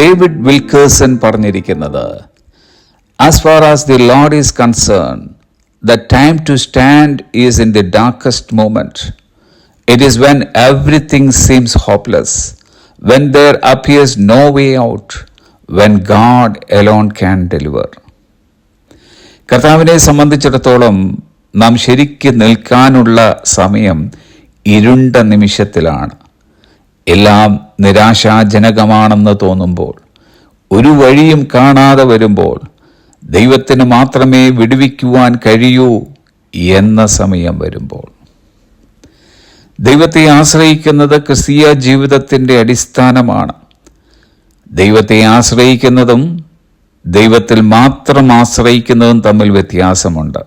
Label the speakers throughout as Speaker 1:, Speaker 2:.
Speaker 1: David Wilkerson പറഞ്ഞിരിക്കുന്നത് as far as the Lord is concerned the time to stand is in the darkest moment it is when everything seems hopeless when there appears no way out when God alone can deliver കർത്താവിനെ സംബന്ധിച്ചിടത്തോളം നാം ശരിക്ക് നിൽക്കാനുള്ള സമയം ഇരുണ്ട നിമിഷത്തിലാണ്. എല്ലാം നിരാശാജനകമാണെന്ന് തോന്നുമ്പോൾ ഒരു വഴിയും കാണാതെ വരുമ്പോൾ ദൈവത്തിന് മാത്രമേ വിടുവിക്കുവാൻ കഴിയൂ എന്ന സമയം വരുമ്പോൾ. ദൈവത്തെ ആശ്രയിക്കുന്നത് ക്രിസ്തീയ ജീവിതത്തിന്റെ അടിസ്ഥാനമാണ്. ദൈവത്തെ ആശ്രയിക്കുന്നതും ദൈവത്തിൽ മാത്രം ആശ്രയിക്കുന്നതും തമ്മിൽ വ്യത്യാസമുണ്ട്.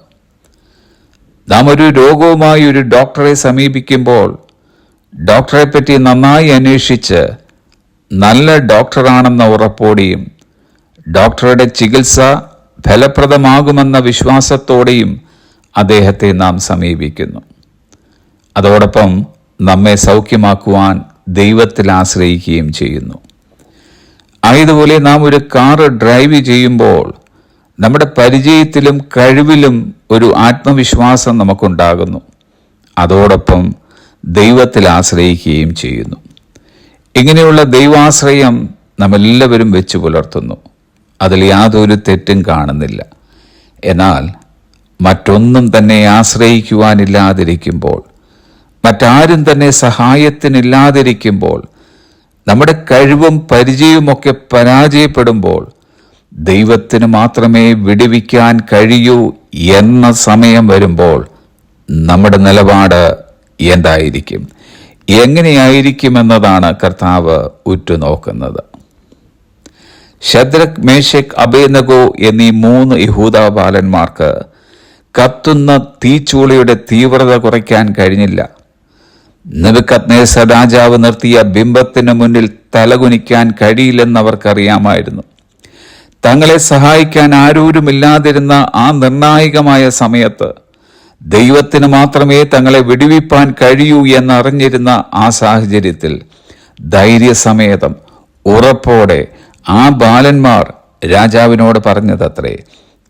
Speaker 1: നാം ഒരു രോഗവുമായി ഒരു ഡോക്ടറെ സമീപിക്കുമ്പോൾ ഡോക്ടറെ പറ്റി നന്നായി അന്വേഷിച്ച് നല്ല ഡോക്ടറാണെന്ന ഉറപ്പോടെയും ഡോക്ടറുടെ ചികിത്സ ഫലപ്രദമാകുമെന്ന വിശ്വാസത്തോടെയും അദ്ദേഹത്തെ നാം സമീപിക്കുന്നു. അതോടൊപ്പം നമ്മെ സൗഖ്യമാക്കുവാൻ ദൈവത്തിൽ ആശ്രയിക്കുകയും ചെയ്യുന്നു. ആയതുപോലെ നാം ഒരു കാറ് ഡ്രൈവ് ചെയ്യുമ്പോൾ നമ്മുടെ പരിചയത്തിലും കഴിവിലും ഒരു ആത്മവിശ്വാസം നമുക്കുണ്ടാകുന്നു. അതോടൊപ്പം ദൈവത്തിൽ ആശ്രയിക്കുകയും ചെയ്യുന്നു. ഇങ്ങനെയുള്ള ദൈവാശ്രയം നമ്മെല്ലാവരും വെച്ച് പുലർത്തുന്നു. അതിൽ യാതൊരു തെറ്റും കാണുന്നില്ല. എന്നാൽ മറ്റൊന്നും തന്നെ ആശ്രയിക്കുവാനില്ലാതിരിക്കുമ്പോൾ മറ്റാരും തന്നെ സഹായത്തിനില്ലാതിരിക്കുമ്പോൾ നമ്മുടെ കഴിവും പരിചയവുമൊക്കെ പരാജയപ്പെടുമ്പോൾ ദൈവത്തിന് മാത്രമേ വിടുവിക്കാൻ കഴിയൂ എന്ന സമയം വരുമ്പോൾ നമ്മുടെ നിലപാട് എന്തായിരിക്കും? എങ്ങനെയായിരിക്കുമെന്നതാണ് കർത്താവ് ഉറ്റുനോക്കുന്നത്. ഷദ്രക് മേശക് അബേനഗോ എന്നീ മൂന്ന് യഹൂദ ബാലന്മാർക്ക് കത്തുന്ന തീച്ചൂളയുടെ തീവ്രത കുറയ്ക്കാൻ കഴിഞ്ഞില്ല. നെബുക്കത്നേസ രാജാവ് നിർത്തിയ ബിംബത്തിന് മുന്നിൽ തലകുനിക്കാൻ കഴിയില്ലെന്ന് അവർക്കറിയാമായിരുന്നു തങ്ങളെ സഹായിക്കാൻ ആരൂരുമില്ലാതിരുന്ന ആ നിർണായകമായ സമയത്ത് ദൈവത്തിന് മാത്രമേ തങ്ങളെ വിടുവിപ്പാൻ കഴിയൂ എന്നറിഞ്ഞിരുന്ന ആ സാഹചര്യത്തിൽ ധൈര്യസമേതം ഉറപ്പോടെ ആ ബാലന്മാർ രാജാവിനോട് പറഞ്ഞതത്രേ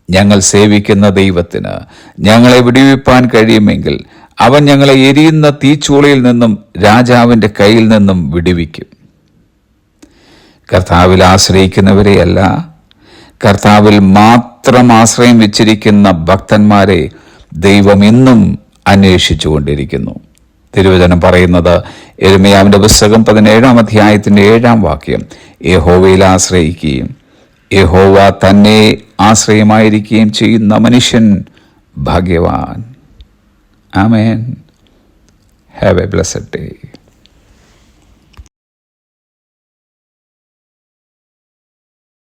Speaker 1: ഞങ്ങൾ സേവിക്കുന്ന ദൈവത്തിന് ഞങ്ങളെ വിടുവിപ്പാൻ കഴിയുമെങ്കിൽ അവൻ ഞങ്ങളെ എരിയുന്ന തീച്ചൂളയിൽ നിന്നും രാജാവിന്റെ കയ്യിൽ നിന്നും വിടുവിക്കും. കർത്താവിൽ ആശ്രയിക്കുന്നവരെയല്ല കർത്താവിൽ മാത്രം ആശ്രയം വെച്ചിരിക്കുന്ന ഭക്തന്മാരെ ദൈവം ഇന്നും അന്വേഷിച്ചുകൊണ്ടിരിക്കുന്നു. തിരുവചനം പറയുന്നത് എരുമയാവിന്റെ പുസ്തകം പതിനേഴാം അധ്യായത്തിന്റെ ഏഴാം വാക്യം. യഹോവയിൽ ആശ്രയിക്കുകയും യഹോവ തന്നെ ആശ്രയമായിരിക്കുകയും ചെയ്യുന്ന മനുഷ്യൻ ഭാഗ്യവാൻ. ആമേൻ. Have a blessed day